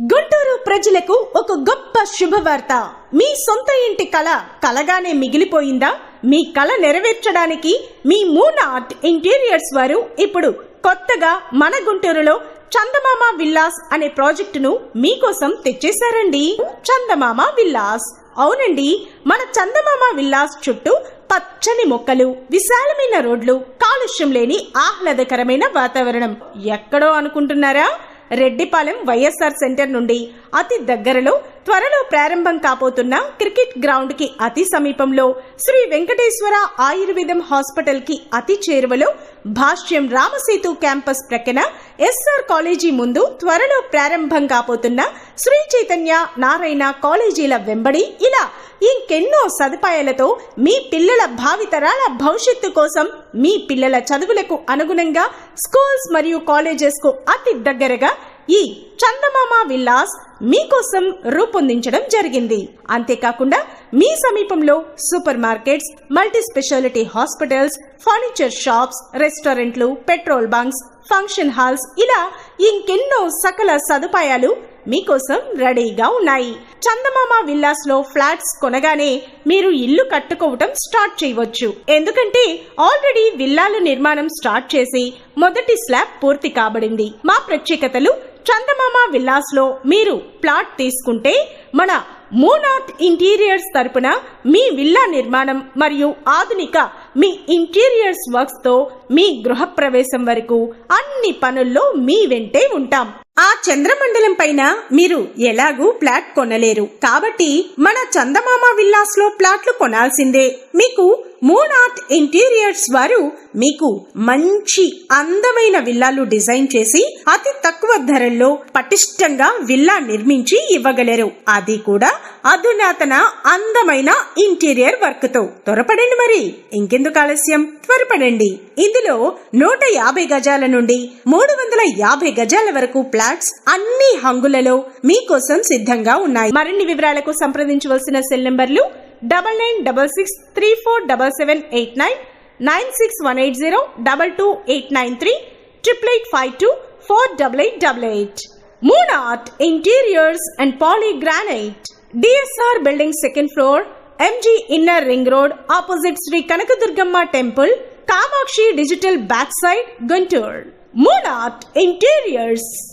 గుంటూరు ప్రజలకు ఒక గొప్ప శుభవార్త. మీ సొంత ఇంటి కళ కలగానే మిగిలిపోయిందా? మీ కళ నెరవేర్చడానికి మీ మూన్ ఆర్ట్ ఇంటీరియర్స్ వారు ఇప్పుడు కొత్తగా మన గుంటూరులో చందమామ విల్లాస్ అనే ప్రాజెక్టును మీకోసం తెచ్చేశారండి. చందమామ విల్లాస్. అవునండి మన చందమామ విల్లాస్ చుట్టూ పచ్చని మొక్కలు విశాలమైన రోడ్లు కాలుష్యం లేని ఆహ్లాదకరమైన వాతావరణం. ఎక్కడో అనుకుంటున్నారా? రెడ్డిపాలెం వైఎస్ఆర్ సెంటర్ నుండి అతి దగ్గరలో త్వరలో ప్రారంభం కాబోతున్న క్రికెట్ గ్రౌండ్కి అతి సమీపంలో శ్రీ వెంకటేశ్వర ఆయుర్వేదం హాస్పిటల్కి అతి చేరువలో భాష్యం రామసేతు క్యాంపస్ ప్రక్కన ఎస్ఆర్ కాలేజీ ముందు త్వరలో ప్రారంభం కాబోతున్న శ్రీ చైతన్య నారాయణ కాలేజీల వెంబడి ఇలా ఇంకెన్నో సదుపాయాలతో మీ పిల్లల భావితరాల భవిష్యత్తు కోసం మీ పిల్లల చదువులకు అనుగుణంగా స్కూల్స్ మరియు కాలేజెస్కు అతి దగ్గరగా ఈ చందమామ విల్లాస్ మీకోసం రూపొందించడం జరిగింది. అంతేకాకుండా మీ సమీపంలో super markets multi speciality hospitals furniture shops రెస్టారెంట్లు పెట్రోల్ బంక్స్ ఫంక్షన్ హాల్స్ ఇలా ఇంకెన్నో సకల సదుపాయాలు మీకోసం రెడీగా ఉన్నాయి. చందమామ విల్లాస్లో ఫ్లాట్స్ కొనగానే మీరు ఇల్లు కట్టుకోవటం స్టార్ట్ చేయవచ్చు. ఎందుకంటే ఆల్రెడీ విల్లాల నిర్మాణం స్టార్ట్ చేసి మొదటి స్లాబ్ పూర్తి కాబడింది. మా ప్రత్యేకతలు చందమామ విల్లాస్లో మీరు ప్లాట్ తీసుకుంటే మన మూనాథ్ ఇంటీరియర్స్ తరపున మీ విల్లా నిర్మాణం మరియు ఆధునిక మీ ఇంటీరియర్స్ వర్క్స్తో మీ గృహప్రవేశం వరకు అన్ని పనుల్లో మీ వెంటే ఉంటాం. ఆ చంద్రమండలం పైన మీరు ఎలాగూ ప్లాట్ కొనలేరు. కాబట్టి మన చందమామ విల్లాస్లో ప్లాట్లు కొనాల్సిందే. మీకు మూన్ ఇంటీరియర్స్ వారు మీకు మంచి అందమైన విల్లాలు డిజైన్ చేసి అతి తక్కువ ధరల్లో పటిష్టంగా విల్లా నిర్మించి ఇవ్వగలరు. అది కూడా అధునాతన అందమైన ఇంటీరియర్ వర్క్తో త్వరపడండి మరి. ఇంకెందుకు ఆలస్యం? త్వరపడండి. ఇందులో నూట యాభై గజాల నుండి మూడు వందల యాభై గజాల వరకు ఫ్లాట్స్ అన్ని హంగులలో మీకోసం సిద్ధంగా ఉన్నాయి. మరిన్ని వివరాలకు సంప్రదించవలసిన cell numbers double nine double six three four double seven eight nine nine six one eight zero double two eight nine three triple eight five two 4888. Moon Art Interiors and Polygranite. DSR Building 2nd floor, MG Inner Ring Road, opposite Sri Kanakadurgamma Temple, Kamakshi Digital Backside, Guntur. Moon Art Interiors.